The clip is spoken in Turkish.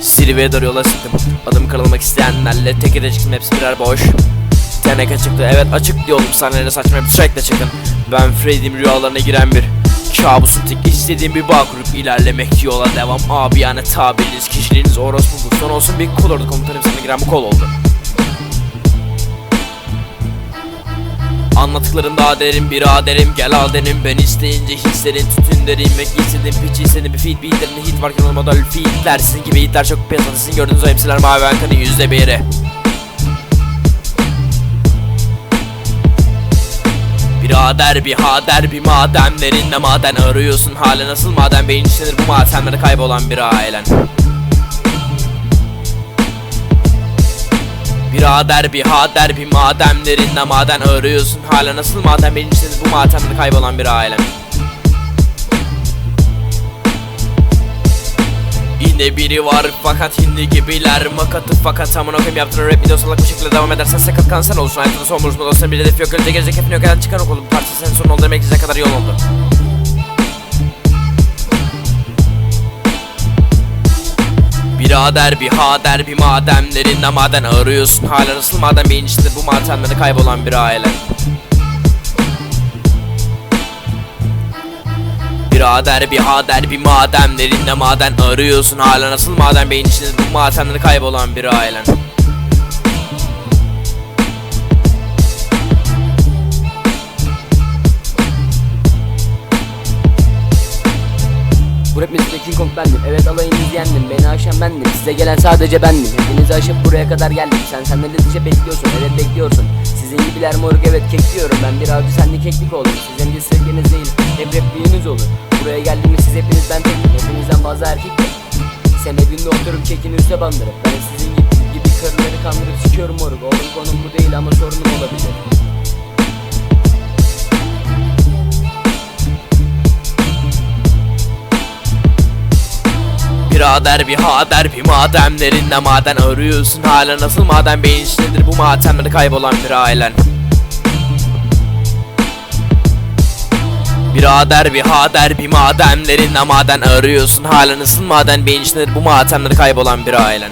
Zirveye doğru yola çıktım Adım kırılmak isteyenlerle tek ede çıktım hepsi birer boş. Teneke çıktı evet açık diyordum. Sahnelere saçma bir trackle çıkın Ben Freddy'm rüyalarına giren bir Kabusun tek istediğim bir bağ kurup ilerlemek yola devam. Abi yani tabiriniz kişiliğiniz orospu bu son olsun bir kol ordu komutanım sana giren bu kol oldu Anlattıkların daha derin biraderim. Gel al derim. Ben isteyince hislerin tütün derim Ve giysildim piç istedim bir feed beatlerin hit varken olmadı öyle feedler. Sizin gibi hitler çok piyasada sizin gördüğünüz o hepsiler mavi bankanın yüzde biri. Birader bir hader bir madenlerinde maden arıyorsun. Hala nasıl maden beyin işlenir bu madenlerde kaybolan bir ailen Birader bir hader bir mademlerinde maden arıyorsun Hala nasıl maden işlenir bu madenlerde kaybolan bir ailen Yine biri var fakat hindi gibiler. Makatı fakat amına koyayım yaptığın rap video salak bu şekilde devam edersen sakat kanser olursun Hayatında son buluşma dostların bir hedef yok Önce gelecek hepin yok. Çıkan okulu Bu parça senin son oldu demek kadar yol oldu Birader bir hader bir mademlerinde maden arıyorsun. Hala nasıl maden beyin içinde bu madenlerde kaybolan bir aile. Birader bir hader bir mademlerinde maden arıyorsun. Hala nasıl maden beyin içinde bu madenlerde kaybolan bir ailen Bu rap müzikte King Kong bendim. Evet alayınızı yendim Beni aşan bendim. Size gelen sadece bendim. Hepinizi aşıp buraya kadar geldim. Sen senden de dişe bekliyorsun. Evet bekliyorsun. Sizin gibiler moruk evet kekliyorum. Ben bir avcı sen de keklik oldum Sizin de sevginiz değil Hep repliğiniz olur. Buraya geldiğimde siz hepinizden tekim. Hepinizden fazla erkek yok. Sen evinde oturup kekini üste bandırıp Ben sizin gibi, gibi karıları kandırıp sikiyorum moruk. Oğlum konum bu değil ama sorunum olabilir Birader bir hader bir mademlerinde maden arıyorsun Hala nasıl maden beyin içindedir bu madenlerde kaybolan bir ailen. Birader bir hader bir mademlerinde maden arıyorsun Hala nasıl maden beyin içindedir bu madenlerde kaybolan bir ailen